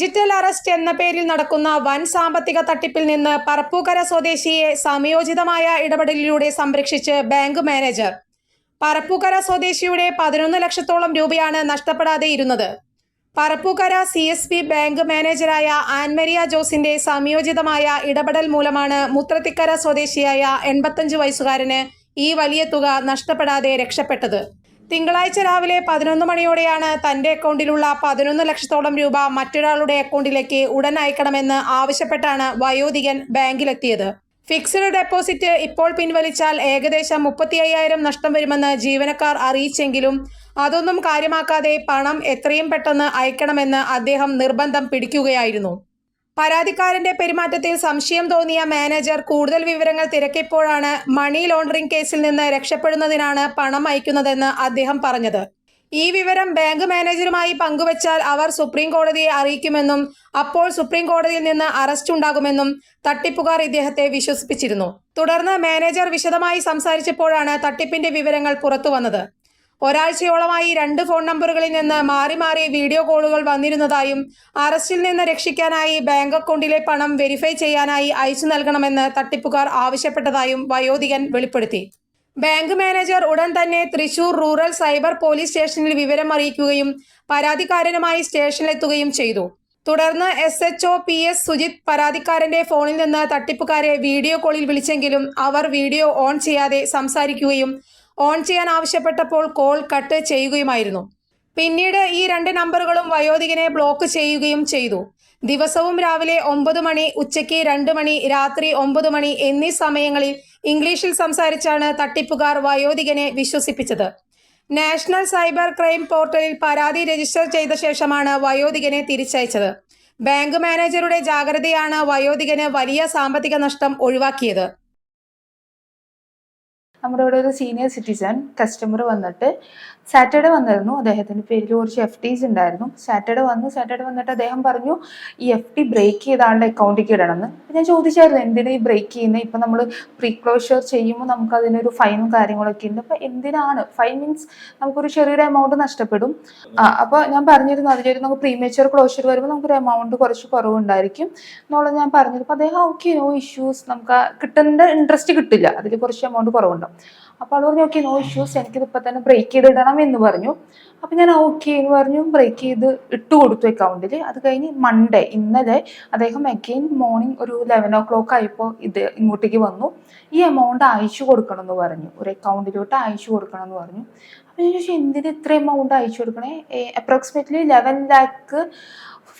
Digital arrest എന്ന പേരിൽ നടക്കുന്ന വൻ സാമ്പത്തിക തട്ടിപ്പിൽ നിന്ന് പറപ്പൂക്കര സ്വദേശിയെ സമയോചിതമായ ഇടപെടലിലൂടെ സംരക്ഷിച്ച് ബാങ്ക് മാനേജർ. പറപ്പൂക്കര സ്വദേശിയുടെ പതിനൊന്ന് ലക്ഷത്തോളം രൂപയാണ് നഷ്ടപ്പെടാതെ ഇരുന്നത്. Parappukkara C S P bank മാനേജരായ Annmaria ജോസിന്റെ സമയോചിതമായ ഇടപെടൽ മൂലമാണ് മുത്രത്തിക്കര സ്വദേശിയായ എൺപത്തഞ്ച് വയസ്സുകാരന് ഈ വലിയ തുക നഷ്ടപ്പെടാതെ രക്ഷപ്പെട്ടത്. തിങ്കളാഴ്ച രാവിലെ പതിനൊന്ന് മണിയോടെയാണ് തന്റെ അക്കൗണ്ടിലുള്ള പതിനൊന്ന് ലക്ഷത്തോളം രൂപ മറ്റൊരാളുടെ അക്കൗണ്ടിലേക്ക് ഉടൻ അയക്കണമെന്ന് ആവശ്യപ്പെട്ടാണ് വയോധികൻ ബാങ്കിലെത്തിയത്. ഫിക്സഡ് ഡെപ്പോസിറ്റ് ഇപ്പോൾ പിൻവലിച്ചാൽ ഏകദേശം മുപ്പത്തി അയ്യായിരം നഷ്ടം വരുമെന്ന് ജീവനക്കാർ അറിയിച്ചെങ്കിലും അതൊന്നും കാര്യമാക്കാതെ പണം എത്രയും പെട്ടെന്ന് അയക്കണമെന്ന് അദ്ദേഹം നിർബന്ധം പിടിക്കുകയായിരുന്നു. പരാതിക്കാരന്റെ പെരുമാറ്റത്തിൽ സംശയം തോന്നിയ മാനേജർ കൂടുതൽ വിവരങ്ങൾ തിരക്കിയപ്പോഴാണ് മണി ലോണ്ടറിംഗ് കേസിൽ നിന്ന് രക്ഷപ്പെടുന്നതിനാണ് പണം അയക്കുന്നതെന്ന് അദ്ദേഹം പറഞ്ഞത്. ഈ വിവരം ബാങ്ക് മാനേജറുമായി പങ്കുവച്ചാൽ അവർ സുപ്രീം കോടതിയെ അറിയിക്കുമെന്നും അപ്പോൾ സുപ്രീം കോടതിയിൽ നിന്ന് അറസ്റ്റ് ഉണ്ടാകുമെന്നും തട്ടിപ്പുകാർ ഇദ്ദേഹത്തെ വിശ്വസിപ്പിച്ചിരുന്നു. തുടർന്ന് മാനേജർ വിശദമായി സംസാരിച്ചപ്പോഴാണ് തട്ടിപ്പിന്റെ വിവരങ്ങൾ പുറത്തുവന്നത്. ഒരാഴ്ചയോളമായി രണ്ട് ഫോൺ നമ്പറുകളിൽ നിന്ന് മാറി മാറി വീഡിയോ കോളുകൾ വന്നിരുന്നതായും അറസ്റ്റിൽ നിന്ന് രക്ഷിക്കാനായി ബാങ്ക് അക്കൗണ്ടിലെ പണം വെരിഫൈ ചെയ്യാനായി അയച്ചു നൽകണമെന്ന് തട്ടിപ്പുകാർ ആവശ്യപ്പെട്ടതായും വയോധികൻ വെളിപ്പെടുത്തി. ബാങ്ക് മാനേജർ ഉടൻ തന്നെ തൃശൂർ റൂറൽ സൈബർ പോലീസ് സ്റ്റേഷനിൽ വിവരം അറിയിക്കുകയും പരാതിക്കാരനുമായി സ്റ്റേഷനിലെത്തുകയും ചെയ്തു. തുടർന്ന് S H O P S Sujith പരാതിക്കാരന്റെ ഫോണിൽ നിന്ന് തട്ടിപ്പുകാരെ വീഡിയോ കോളിൽ വിളിച്ചെങ്കിലും അവർ വീഡിയോ ഓൺ ചെയ്യാതെ സംസാരിക്കുകയും ഓൺ ചെയ്യാൻ ആവശ്യപ്പെട്ടപ്പോൾ കോൾ കട്ട് ചെയ്യുകയുമായിരുന്നു. പിന്നീട് ഈ രണ്ട് നമ്പറുകളും വയോധികനെ ബ്ലോക്ക് ചെയ്യുകയും ചെയ്തു. ദിവസവും രാവിലെ ഒമ്പത് മണി ഉച്ചയ്ക്ക് രണ്ട് മണി രാത്രി ഒമ്പത് മണി എന്നീ സമയങ്ങളിൽ ഇംഗ്ലീഷിൽ സംസാരിച്ചാണ് തട്ടിപ്പുകാർ വയോധികനെ വിശ്വസിപ്പിച്ചത്. നാഷണൽ സൈബർ ക്രൈം പോർട്ടലിൽ പരാതി രജിസ്റ്റർ ചെയ്ത ശേഷമാണ് വയോധികനെ തിരിച്ചയച്ചത്. ബാങ്ക് മാനേജറുടെ ജാഗ്രതയാണ് വയോധികന് വലിയ സാമ്പത്തിക നഷ്ടം ഒഴിവാക്കിയത്. നമ്മുടെ ഇവിടെ ഒരു സീനിയർ സിറ്റിസൺ കസ്റ്റമർ വന്നിട്ട് സാറ്റർഡേ വന്നിരുന്നു അദ്ദേഹത്തിന്റെ പേരിൽ കുറച്ച് എഫ് ടീസ് ഉണ്ടായിരുന്നു. സാറ്റർഡേ വന്നു സാറ്റർഡേ വന്നിട്ട് അദ്ദേഹം പറഞ്ഞു ഈ എഫ് ടി ബ്രേക്ക് ചെയ്ത ആളുടെ അക്കൗണ്ടിലേക്ക് ഇടണമെന്ന്. ഞാൻ ചോദിച്ചായിരുന്നു എന്തിനാ ഈ ബ്രേക്ക് ചെയ്യുന്നത് ഇപ്പം നമ്മൾ പ്രീ ക്ലോഷർ ചെയ്യുമ്പോൾ നമുക്ക് അതിനൊരു ഫൈനും കാര്യങ്ങളൊക്കെ ഉണ്ട്. അപ്പോൾ എന്തിനാണ്? ഫൈൻ മീൻസ് നമുക്കൊരു ചെറിയൊരു എമൗണ്ട് നഷ്ടപ്പെടും. അപ്പോൾ ഞാൻ പറഞ്ഞിരുന്നു അതിലൊരു നമുക്ക് പ്രീമേച്ചർ ക്ലോഷർ വരുമ്പോൾ നമുക്കൊരു എമൗണ്ട് കുറച്ച് കുറവുണ്ടായിരിക്കും എന്നുള്ളത് ഞാൻ പറഞ്ഞത് അപ്പോൾ അദ്ദേഹം ഓക്കെ നോ ഇഷ്യൂസ് നമുക്ക് കിട്ടേണ്ട ഇൻട്രസ്റ്റ് കിട്ടില്ല. അതിൽ കുറച്ച് എമൗണ്ട് കുറവുണ്ടാവും. അപ്പോൾ ആൾ പറഞ്ഞു ഓക്കെ നോ ഇഷ്യൂസ് എനിക്കിത് ഇപ്പൊ തന്നെ ബ്രേക്ക് ചെയ്ത് ഇടണം എന്ന് പറഞ്ഞു. അപ്പം ഞാൻ ഓക്കെ എന്ന് പറഞ്ഞു. ബ്രേക്ക് ചെയ്ത് ഇട്ട് കൊടുത്തു അക്കൗണ്ടിൽ അത് കഴിഞ്ഞ് മൺഡേ ഇന്നലെ അദ്ദേഹം അഗെയിൻ മോർണിംഗ് ഒരു ലെവൻ ഓ ക്ലോക്ക് ആയപ്പോൾ ഇത് ഇങ്ങോട്ടേക്ക് വന്നു. ഈ എമൗണ്ട് അയച്ചു കൊടുക്കണം എന്ന് പറഞ്ഞു. ഒരു അക്കൗണ്ടിലോട്ട് അയച്ചു കൊടുക്കണം എന്ന് പറഞ്ഞു. അപ്പം ഞാൻ ചോദിച്ചു എന്തിന് ഇത്ര എമൗണ്ട് അയച്ചു കൊടുക്കണേ? Approximately eleven lakh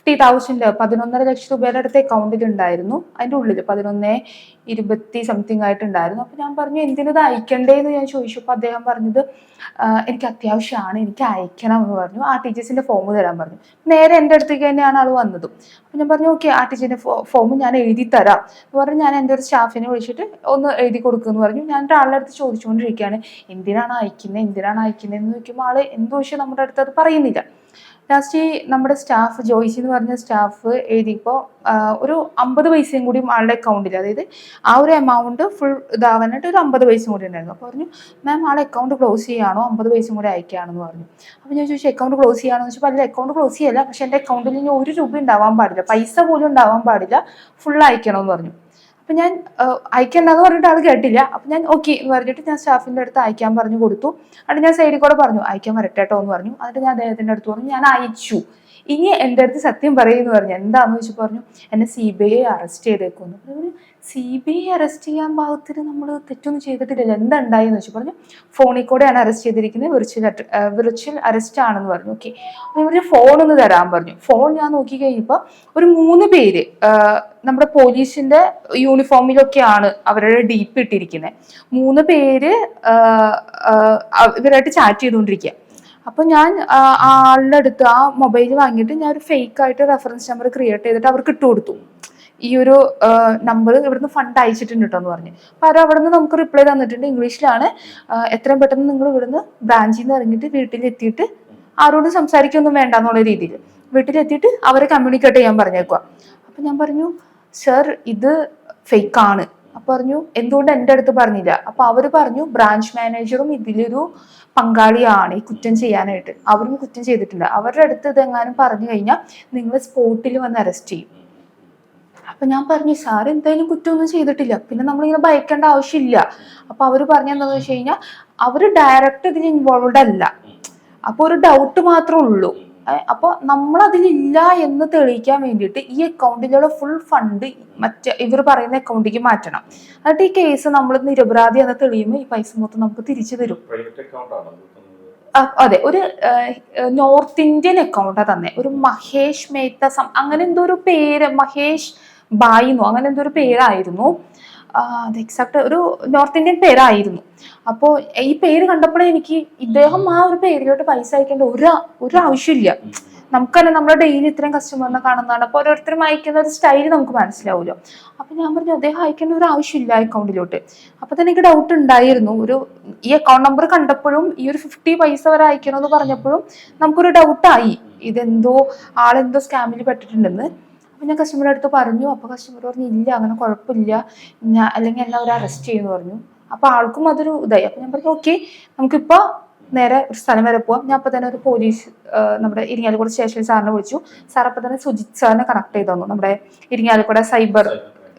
fifty thousand പതിനൊന്നര ലക്ഷം രൂപയുടെ അടുത്ത് അക്കൗണ്ടിൽ ഉണ്ടായിരുന്നു അതിന്റെ ഉള്ളിൽ പതിനൊന്ന് ഇരുപത്തി സംതിങ് ആയിട്ടുണ്ടായിരുന്നു. അപ്പോൾ ഞാൻ പറഞ്ഞു എന്തിനത് അയക്കണ്ടേന്ന്? ഞാൻ ചോദിച്ചു. അപ്പോൾ അദ്ദേഹം പറഞ്ഞത് "ആ, എനിക്ക് അത്യാവശ്യമാണ് എനിക്ക് അയക്കണം എന്ന് പറഞ്ഞു. ആ ടീച്ചേഴ്സിന്റെ ഫോം തരാൻ പറഞ്ഞു. നേരെ എന്റെ അടുത്തേക്ക് തന്നെയാണ് ആൾ വന്നത്. അപ്പോൾ ഞാൻ പറഞ്ഞു ഓക്കെ ആ ടീച്ചറിന്റെ ഫോം ഞാൻ എഴുതി തരാം. എന്ന് പറഞ്ഞ് ഞാൻ എന്റെ ഒരു സ്റ്റാഫിനെ വിളിച്ചിട്ട് ഒന്ന് എഴുതി കൊടുക്കുമെന്ന് പറഞ്ഞു. ഞാൻ ഒരാളുടെ അടുത്ത് ചോദിച്ചുകൊണ്ടിരിക്കുകയാണ് എന്തിനാണ് അയക്കുന്നത് എന്തിനാണ് അയക്കുന്നത് എന്ന് ചോദിക്കുമ്പോൾ ആൾ എന്തോ പക്ഷേ നമ്മുടെ അടുത്ത് അത് പറയുന്നില്ല. ലാസ്റ്റ് നമ്മുടെ സ്റ്റാഫ് ജോയിസ് എന്ന് പറഞ്ഞ സ്റ്റാഫ് എഴുതിയപ്പോൾ ഒരു അമ്പത് പൈസയും കൂടി ആളുടെ അക്കൗണ്ടിൽ അതായത് ആ ഒരു എമൗണ്ട് ഫുൾ ഇതാവാനായിട്ട് ഒരു അമ്പത് പൈസയും കൂടി ഉണ്ടായിരുന്നു. അപ്പോൾ പറഞ്ഞു മാം ആളെ അക്കൗണ്ട് ക്ലോസ് ചെയ്യുകയാണോ അമ്പത് പൈസയും കൂടി അയക്കുകയാണെന്ന് പറഞ്ഞു. അപ്പോൾ ഞാൻ ചോദിച്ചു അക്കൗണ്ട് ക്ലോസ് ചെയ്യുകയാണെന്ന് ചോദിച്ചപ്പോൾ അല്ല അക്കൗണ്ട് ക്ലോസ് ചെയ്യല്ല. പക്ഷേ എന്റെ അക്കൗണ്ടിൽ ഇനി ഒരു രൂപ ഉണ്ടാവാൻ പാടില്ല. പൈസ പോലും ഉണ്ടാവാൻ പാടില്ല. ഫുൾ അയക്കണമെന്ന് പറഞ്ഞു. അപ്പം ഞാൻ അയക്കണ്ടെന്ന് പറഞ്ഞിട്ട് ആൾ കേട്ടില്ല. അപ്പം ഞാൻ ഓക്കെ എന്ന് പറഞ്ഞിട്ട് ഞാൻ സ്റ്റാഫിന്റെ അടുത്ത് അയക്കാൻ പറഞ്ഞു കൊടുത്തു. എന്നിട്ട് ഞാൻ സൈഡിൽ കൂടെ പറഞ്ഞു അയക്കാൻ വരട്ടെ കേട്ടോ എന്ന് പറഞ്ഞു. എന്നിട്ട് ഞാൻ അദ്ദേഹത്തിന്റെ അടുത്ത് പറഞ്ഞു ഞാൻ അയച്ചു. ഇനി എന്റെ അടുത്ത് സത്യം പറയുമെന്ന് പറഞ്ഞു. എന്താന്ന് വെച്ച് പറഞ്ഞു? എന്നെ സി ബി ഐ അറസ്റ്റ് ചെയ്തേക്കുന്നു പറഞ്ഞു സി ബി ഐ അറസ്റ്റ് ചെയ്യാൻ ഭാഗത്തിന് നമ്മൾ തെറ്റൊന്നും ചെയ്തിട്ടില്ലല്ലോ. എന്താ ഉണ്ടായെന്ന് വെച്ച് പറഞ്ഞു. ഫോണിൽ കൂടെയാണ് അറസ്റ്റ് ചെയ്തിരിക്കുന്നത്. വിർച്വൽ വിർച്വൽ അറസ്റ്റ് ആണെന്ന് പറഞ്ഞു. ഓക്കെ അപ്പോൾ ഫോൺ ഒന്ന് തരാൻ പറഞ്ഞു. ഫോൺ ഞാൻ നോക്കി കഴിഞ്ഞപ്പോൾ ഒരു മൂന്ന് പേര് നമ്മുടെ പോലീസിന്റെ യൂണിഫോമിലൊക്കെയാണ് അവരുടെ ഡീപ്പ് ഇട്ടിരിക്കുന്നത് മൂന്ന് പേര് ഇവരായിട്ട് ചാറ്റ് ചെയ്തുകൊണ്ടിരിക്കുക അപ്പോൾ ഞാൻ ആളുടെ അടുത്ത് ആ മൊബൈൽ വാങ്ങിയിട്ട് ഞാൻ ഒരു ഫേക്ക് ആയിട്ട് റെഫറൻസ് നമ്പർ ക്രിയേറ്റ് ചെയ്തിട്ട് അവർക്ക് ഇട്ട് കൊടുത്തു. ഈ ഒരു നമ്പർ ഇവിടുന്ന് ഫണ്ട് അയച്ചിട്ടുണ്ട് കേട്ടോ എന്ന് പറഞ്ഞ്. അപ്പോൾ അവർ അവിടെ നിന്ന് നമുക്ക് റിപ്ലൈ തന്നിട്ടുണ്ട്. ഇംഗ്ലീഷിലാണ്. എത്രയും പെട്ടെന്ന് നിങ്ങൾ ഇവിടുന്ന് ബ്രാഞ്ചിൽ നിന്ന് ഇറങ്ങിയിട്ട് വീട്ടിലെത്തിയിട്ട് ആരോടും സംസാരിക്കൊന്നും വേണ്ട എന്നുള്ള രീതിയിൽ. വീട്ടിലെത്തിയിട്ട് അവരെ കമ്മ്യൂണിക്കേറ്റ് ചെയ്യാൻ പറഞ്ഞേക്കുക അപ്പം ഞാൻ പറഞ്ഞു സർ ഇത് ഫേക്ക് ആണ്. അപ്പൊ പറഞ്ഞു എന്തുകൊണ്ട് എന്റെ അടുത്ത് പറഞ്ഞില്ല? അപ്പൊ അവർ പറഞ്ഞു ബ്രാഞ്ച് മാനേജറും ഇതിലൊരു പങ്കാളിയാണ് ഈ കുറ്റം ചെയ്യാനായിട്ട്. അവരും കുറ്റം ചെയ്തിട്ടില്ല. അവരുടെ അടുത്ത് ഇതെങ്ങാനും പറഞ്ഞു കഴിഞ്ഞാൽ നിങ്ങൾ സ്പോട്ടിൽ വന്ന് അറസ്റ്റ് ചെയ്യും. അപ്പൊ ഞാൻ പറഞ്ഞു സാർ എന്തായാലും കുറ്റമൊന്നും ചെയ്തിട്ടില്ല. പിന്നെ നമ്മളിങ്ങനെ ഭയക്കേണ്ട ആവശ്യമില്ല. അപ്പൊ അവർ പറഞ്ഞെന്താന്ന് വെച്ച് കഴിഞ്ഞാൽ അവർ ഡയറക്റ്റ് ഇതിൽ ഇൻവോൾവ്ഡ് അല്ല. അപ്പൊ ഒരു ഡൗട്ട് മാത്രമേ ഉള്ളൂ. അപ്പൊ നമ്മൾ അതിലില്ല എന്ന് തെളിയിക്കാൻ വേണ്ടിയിട്ട് ഈ അക്കൗണ്ടിലുള്ള ഫുൾ ഫണ്ട് മറ്റേ ഇവർ പറയുന്ന അക്കൗണ്ടിലേക്ക് മാറ്റണം. എന്നിട്ട് ഈ കേസ് നമ്മൾ നിരപരാധി എന്ന് തെളിയുമ്പോൾ ഈ പൈസ മൊത്തം നമുക്ക് തിരിച്ചു തരും. അതെ ഒരു നോർത്ത് ഇന്ത്യൻ അക്കൗണ്ടാ തന്നെ. ഒരു മഹേഷ് മേത്ത സം അങ്ങനെ എന്തോ ഒരു പേര് മഹേഷ് ബായിന്നോ അങ്ങനെ എന്തോ ഒരു പേരായിരുന്നു. എക്സാക്ട് ഒരു നോർത്ത് ഇന്ത്യൻ പേരായിരുന്നു. അപ്പോൾ ഈ പേര് കണ്ടപ്പോഴേ എനിക്ക് ഇദ്ദേഹം ആ ഒരു പേരിലോട്ട് പൈസ അയക്കേണ്ട ഒരു ഒരു ആവശ്യമില്ല. നമുക്കന്നെ നമ്മുടെ ഡെയിലി ഇത്രയും കസ്റ്റമറിനെ കാണുന്നതാണ്. അപ്പോൾ ഓരോരുത്തരും അയക്കുന്ന ഒരു സ്റ്റൈൽ നമുക്ക് മനസ്സിലാവുമല്ലോ അപ്പൊ ഞാൻ പറഞ്ഞു അദ്ദേഹം അയക്കേണ്ട ഒരു ആവശ്യമില്ല അക്കൗണ്ടിലോട്ട് അപ്പൊ തന്നെ എനിക്ക് ഡൗട്ട് ഉണ്ടായിരുന്നു. ഒരു ഈ അക്കൗണ്ട് നമ്പർ കണ്ടപ്പോഴും ഈ ഒരു ഫിഫ്റ്റി പൈസ വരെ അയക്കണമെന്ന് പറഞ്ഞപ്പോഴും നമുക്കൊരു ഡൗട്ടായി ഇതെന്തോ ആളെന്തോ സ്കാമിൽ പെട്ടിട്ടുണ്ടെന്ന്. അപ്പൊ ഞാൻ കസ്റ്റമറുടെ അടുത്ത് പറഞ്ഞു അപ്പൊ കസ്റ്റമർ പറഞ്ഞു ഇല്ല അങ്ങനെ കുഴപ്പമില്ല. ഞാൻ അല്ലെങ്കിൽ അവർ അറസ്റ്റ് ചെയ്യുമെന്ന് പറഞ്ഞു. അപ്പൊ ആൾക്കും അതൊരു ഇതായി. അപ്പൊ ഞാൻ പറഞ്ഞു ഓക്കെ നമുക്കിപ്പോ നേരെ ഒരു സ്ഥലം വരെ പോവാം. ഞാൻ അപ്പൊ തന്നെ ഒരു പോലീസ് നമ്മുടെ ഇരിങ്ങാലക്കുട സ്റ്റേഷൻ സാറിനെ വിളിച്ചു. സാർ അപ്പൊ തന്നെ സുജിത് സാറിനെ കണക്ട് ചെയ്തു തന്നു. നമ്മുടെ ഇരിങ്ങാലക്കുട സൈബർ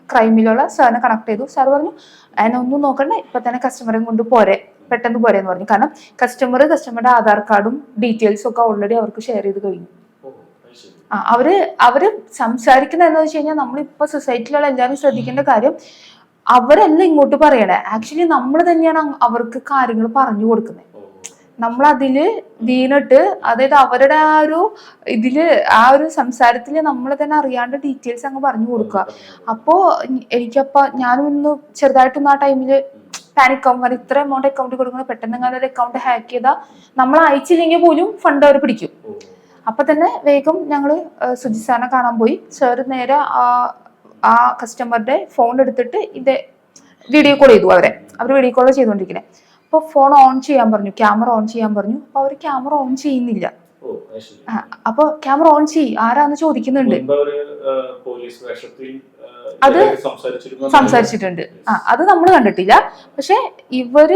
ക്രൈമിലുള്ള സാറിനെ കണക്ട് ചെയ്തു. സാർ പറഞ്ഞു അതിനെ ഒന്നും നോക്കണ്ട. ഇപ്പൊ തന്നെ കസ്റ്റമറെ കൊണ്ട് പോരെ. പെട്ടെന്ന് പോരെ എന്ന് പറഞ്ഞു. കാരണം കസ്റ്റമർ കസ്റ്റമറുടെ ആധാർ കാർഡും ഡീറ്റെയിൽസും ഒക്കെ ഓൾറെഡി അവർക്ക് ഷെയർ ചെയ്ത് കഴിഞ്ഞു. അവർ അവർ സംസാരിക്കുന്നത് എന്താ വെച്ച് കഴിഞ്ഞാൽ നമ്മളിപ്പോ സൊസൈറ്റിയിലുള്ള എല്ലാവരും ശ്രദ്ധിക്കേണ്ട കാര്യം അവരല്ല ഇങ്ങോട്ട് പറയണേ. ആക്ച്വലി നമ്മൾ തന്നെയാണ് അവർക്ക് കാര്യങ്ങൾ പറഞ്ഞു കൊടുക്കുന്നത് നമ്മൾ അതിൽ വീണിട്ട് അതായത് അവരുടെ ആ ഒരു ഇതിൽ ആ ഒരു സംസാരത്തിൽ നമ്മൾ തന്നെ അറിയാണ്ട് ഡീറ്റെയിൽസ് അങ്ങ് പറഞ്ഞു കൊടുക്കുക. അപ്പോ എനിക്കപ്പ ഞാനും ഒന്ന് ചെറുതായിട്ടൊന്ന് ആ ടൈമിൽ പാനിക് ആവും കാരണം ഇത്ര എമൗണ്ട് അക്കൗണ്ടിൽ കൊടുക്കണം പെട്ടെന്ന് അങ്ങനെ ഒരു അക്കൗണ്ട് ഹാക്ക് ചെയ്താൽ നമ്മൾ അയച്ചില്ലെങ്കിൽ പോലും ഫണ്ട് അവർ പിടിക്കും. അപ്പൊ തന്നെ വേഗം ഞങ്ങൾ സുജിത് സാറിനെ കാണാൻ പോയി. സാർ നേരെ ആ ആ കസ്റ്റമറുടെ ഫോൺ എടുത്തിട്ട് ഇത് വീഡിയോ കോൾ ചെയ്തു അവരെ. അവർ വീഡിയോ കോൾ ചെയ്തുകൊണ്ടിരിക്കണേ അപ്പൊ ഫോൺ ഓൺ ചെയ്യാൻ പറഞ്ഞു ക്യാമറ ഓൺ ചെയ്യാൻ പറഞ്ഞു. അപ്പൊ അവർ ക്യാമറ ഓൺ ചെയ്യുന്നില്ല. അപ്പൊ ക്യാമറ ഓൺ ചെയ് ആരാന്ന് ചോദിക്കുന്നുണ്ട്. അത് സംസാരിച്ചിട്ടുണ്ട്. ആ അത് നമ്മൾ കണ്ടിട്ടില്ല. പക്ഷെ ഇവർ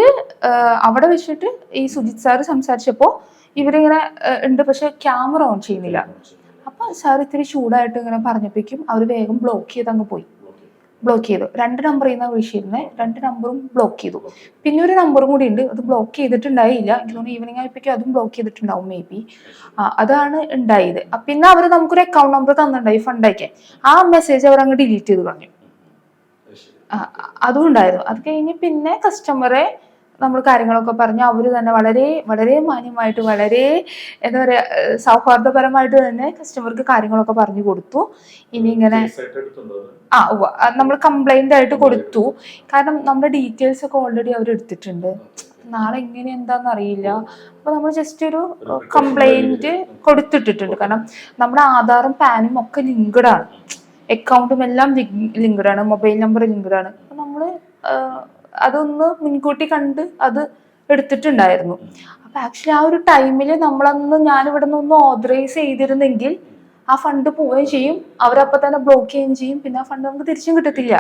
അവിടെ വെച്ചിട്ട് ഈ സുജിത് സാറ് സംസാരിച്ചപ്പോ ഇവരിങ്ങനെ ഉണ്ട്. പക്ഷെ ക്യാമറ ഓൺ ചെയ്യുന്നില്ല. അപ്പൊ സാർ ഇത്തിരി ചൂടായിട്ട് ഇങ്ങനെ പറഞ്ഞപ്പോഴേക്കും അവർ വേഗം ബ്ലോക്ക് ചെയ്ത് അങ്ങ് പോയി. ബ്ലോക്ക് ചെയ്തു. രണ്ട് നമ്പർ നിന്നാണ് വിളിച്ചിരുന്നത് രണ്ട് നമ്പറും ബ്ലോക്ക് ചെയ്തു. പിന്നെ ഒരു നമ്പറും കൂടി ഉണ്ട്. അത് ബ്ലോക്ക് ചെയ്തിട്ടുണ്ടായില്ല. എനിക്ക് തോന്നുന്നു ഈവനിങ് ആയപ്പോഴേക്കും അതും ബ്ലോക്ക് ചെയ്തിട്ടുണ്ടാവും മേ ബി അതാണ് ഉണ്ടായത്. പിന്നെ അവർ നമുക്കൊരു അക്കൗണ്ട് നമ്പർ തന്നിട്ടുണ്ടായി ഫണ്ട് അയക്കാൻ. ആ മെസ്സേജ് അവർ അങ്ങ് ഡിലീറ്റ് ചെയ്ത് പറഞ്ഞു അതും ഉണ്ടായിരുന്നു. അത് കഴിഞ്ഞ് പിന്നെ കസ്റ്റമറെ നമ്മൾ കാര്യങ്ങളൊക്കെ പറഞ്ഞു. അവർ തന്നെ വളരെ വളരെ മാന്യമായിട്ട് വളരെ എന്താ പറയുക സൗഹാർദ്ദപരമായിട്ട് തന്നെ കസ്റ്റമർക്ക് കാര്യങ്ങളൊക്കെ പറഞ്ഞു കൊടുത്തു. ഇനി ഇങ്ങനെ ആ നമ്മൾ കംപ്ലൈന്റ് ആയിട്ട് കൊടുത്തു. കാരണം നമ്മുടെ ഡീറ്റെയിൽസ് ഒക്കെ ഓൾറെഡി അവർ എടുത്തിട്ടുണ്ട്. നാളെ എങ്ങനെ എന്താന്ന് അറിയില്ല. അപ്പൊ നമ്മൾ ജസ്റ്റ് ഒരു കംപ്ലൈന്റ് കൊടുത്തിട്ടിട്ടുണ്ട്. കാരണം നമ്മുടെ ആധാറും പാനും ഒക്കെ ലിങ്ക്ഡ് ആണ്. അക്കൗണ്ടും എല്ലാം ലിങ്ക്ഡ് ആണ്. മൊബൈൽ നമ്പർ ലിങ്ക്ഡ് ആണ്. അപ്പൊ നമ്മൾ ആഹ്, അതൊന്ന് മുൻകൂട്ടി കണ്ട് അത് എടുത്തിട്ടുണ്ടായിരുന്നു. അപ്പൊ ആക്ച്വലി ആ ഒരു ടൈമിൽ നമ്മളന്ന് ഞാൻ ഇവിടെ നിന്ന് ഓതറൈസ് ചെയ്തിരുന്നെങ്കിൽ ആ ഫണ്ട് പോവുകയും ചെയ്യും. അവരപ്പം തന്നെ ബ്ലോക്ക് ചെയ്യുകയും ചെയ്യും. പിന്നെ ആ ഫണ്ട് നമുക്ക് തിരിച്ചും കിട്ടത്തില്ല.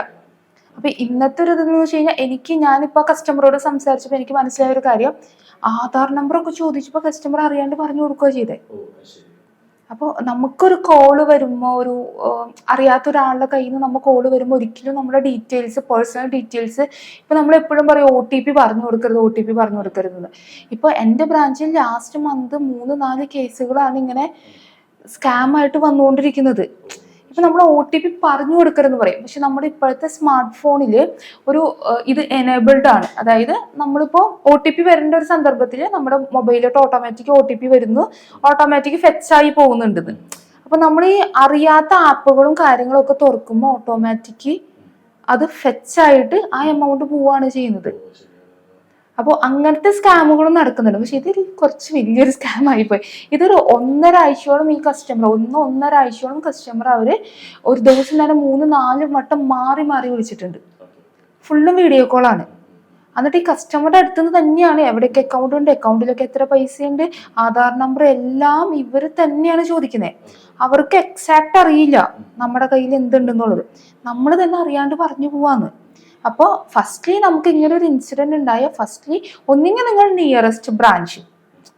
അപ്പൊ ഇന്നത്തെ ഒരു ഇതെന്ന് വെച്ച് കഴിഞ്ഞാൽ എനിക്ക് ഞാനിപ്പോ കസ്റ്റമറോട് സംസാരിച്ചപ്പോൾ എനിക്ക് മനസ്സിലായ ഒരു കാര്യം. ആധാർ നമ്പർ ഒക്കെ ചോദിച്ചപ്പോൾ കസ്റ്റമർ അറിയാണ്ട് പറഞ്ഞു കൊടുക്കുകയോ ചെയ്തേ. അപ്പോൾ നമുക്കൊരു കോൾ വരുമ്പോൾ ഒരു അറിയാത്ത ഒരാളുടെ കയ്യിൽ നിന്ന് നമ്മൾ കോൾ വരുമ്പോൾ ഒരിക്കലും നമ്മുടെ ഡീറ്റെയിൽസ് പേഴ്സണൽ ഡീറ്റെയിൽസ് ഇപ്പോൾ നമ്മൾ എപ്പോഴും പറയും ഒ ടി പി പറഞ്ഞു കൊടുക്കരുത് ഒ ടി പി പറഞ്ഞു കൊടുക്കരുത് ഇപ്പോൾ എന്റെ ബ്രാഞ്ചിൽ ലാസ്റ്റ് മന്ത് മൂന്ന് നാല് കേസുകളാണ് ഇങ്ങനെ സ്കാം ആയിട്ട് വന്നുകൊണ്ടിരിക്കുന്നത്. ഇപ്പം നമ്മൾ ഒ ടി പി പറഞ്ഞു കൊടുക്കരുതെന്ന് പറയും. പക്ഷെ നമ്മുടെ ഇപ്പോഴത്തെ സ്മാർട്ട് ഫോണിൽ ഒരു ഇത് എനേബിൾഡ് ആണ്. അതായത് നമ്മളിപ്പോൾ ഒ ടി പി വരേണ്ട ഒരു സന്ദർഭത്തിൽ നമ്മുടെ മൊബൈലിലോട്ട് ഓട്ടോമാറ്റിക് ഒ ടി പി വരുന്നു. ഓട്ടോമാറ്റിക് ഫെച്ച് ആയി പോകുന്നുണ്ടെന്ന് അപ്പൊ നമ്മൾ ഈ അറിയാത്ത ആപ്പുകളും കാര്യങ്ങളും ഒക്കെ തുറക്കുമ്പോൾ ഓട്ടോമാറ്റിക് അത് ഫെച്ച് ആയിട്ട് ആ എമൗണ്ട് പോവാണ് ചെയ്യുന്നത്. അപ്പോൾ അങ്ങനത്തെ സ്കാമുകളും നടക്കുന്നുണ്ട്. പക്ഷെ ഇതൊരു കുറച്ച് വലിയൊരു സ്കാം ആയിപ്പോയി. ഇതൊരു ഒന്നര ആഴ്ചയോളം ഈ കസ്റ്റമർ ഒന്ന് ഒന്നര ആഴ്ചയോളം കസ്റ്റമർ അവർ ഒരു ദിവസം തന്നെ മൂന്ന് നാല് വട്ടം മാറി മാറി വിളിച്ചിട്ടുണ്ട്. ഫുള്ളും വീഡിയോ കോളാണ് എന്നിട്ട് ഈ കസ്റ്റമറുടെ അടുത്ത് നിന്ന് തന്നെയാണ് എവിടെയൊക്കെ അക്കൗണ്ട് ഉണ്ട് അക്കൗണ്ടിലൊക്കെ എത്ര പൈസയുണ്ട് ആധാർ നമ്പർ എല്ലാം ഇവർ തന്നെയാണ് ചോദിക്കുന്നത് അവർക്ക് എക്സാക്ട് അറിയില്ല നമ്മുടെ കയ്യിൽ എന്തുണ്ടെന്നുള്ളത്. നമ്മൾ തന്നെ അറിയാണ്ട് പറഞ്ഞു പോവാന്ന്. അപ്പോൾ ഫസ്റ്റ്ലി നമുക്ക് ഇങ്ങനെ ഒരു ഇൻസിഡന്റ് ഉണ്ടായ ഫസ്റ്റ്ലി ഒന്നിങ്ങനെ നിങ്ങൾ നിയറസ്റ്റ് ബ്രാഞ്ച്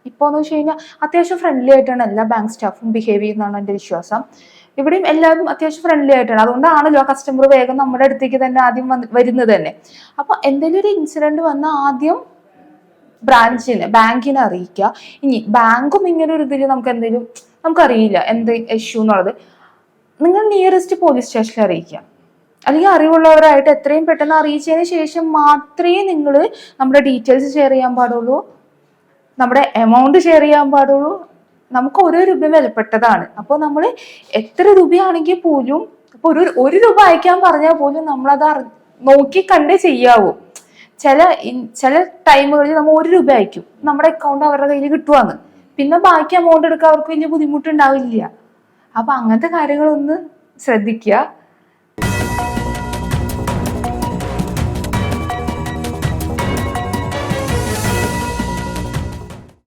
ഇപ്പോൾ എന്ന് വെച്ച് കഴിഞ്ഞാൽ അത്യാവശ്യം ഫ്രണ്ട്ലി ആയിട്ടാണ് എല്ലാ ബാങ്ക് സ്റ്റാഫും ബിഹേവ് ചെയ്യുന്നതാണ് എന്റെ വിശ്വാസം. ഇവിടെയും എല്ലാവരും അത്യാവശ്യം ഫ്രണ്ട്ലി ആയിട്ടാണ്. അതുകൊണ്ടാണല്ലോ കസ്റ്റമർ വേഗം നമ്മുടെ അടുത്തേക്ക് തന്നെ ആദ്യം വരുന്നത് തന്നെ. അപ്പോൾ എന്തെങ്കിലും ഒരു ഇൻസിഡന്റ് വന്നാൽ ആദ്യം ബ്രാഞ്ചിന് ബാങ്കിനെ അറിയിക്കുക. ഇനി ബാങ്കും ഇങ്ങനെ ഒരു ഇതിൽ നമുക്ക് എന്തെങ്കിലും നമുക്കറിയില്ല എന്ത് ഇഷ്യൂ എന്നുള്ളത്. നിങ്ങൾ നിയറസ്റ്റ് പോലീസ് സ്റ്റേഷനിൽ അറിയിക്കുക. അല്ലെങ്കിൽ അറിവുള്ളവരായിട്ട് എത്രയും പെട്ടെന്ന് അറിയിച്ചതിന് ശേഷം മാത്രമേ നിങ്ങൾ നമ്മുടെ ഡീറ്റെയിൽസ് ഷെയർ ചെയ്യാൻ പാടുള്ളൂ. നമ്മുടെ എമൗണ്ട് ഷെയർ ചെയ്യാൻ പാടുള്ളൂ. നമുക്ക് ഓരോ രൂപ വിലപ്പെട്ടതാണ്. അപ്പോൾ നമ്മൾ എത്ര രൂപയാണെങ്കിൽ പോലും ഇപ്പോൾ ഒരു ഒരു രൂപ അയക്കാൻ പറഞ്ഞാൽ പോലും നമ്മളത് അറി നോക്കി കണ്ടേ ചെയ്യാവൂ. ചില ചില ടൈമുകളിൽ നമ്മൾ ഒരു രൂപ അയക്കും. നമ്മുടെ അക്കൗണ്ട് അവരുടെ കയ്യിൽ കിട്ടുവാന്ന്. പിന്നെ ബാക്കി എമൗണ്ട് എടുക്കാൻ അവർക്ക് വലിയ ബുദ്ധിമുട്ടുണ്ടാവില്ല. അപ്പം അങ്ങനത്തെ കാര്യങ്ങളൊന്ന് ശ്രദ്ധിക്കുക.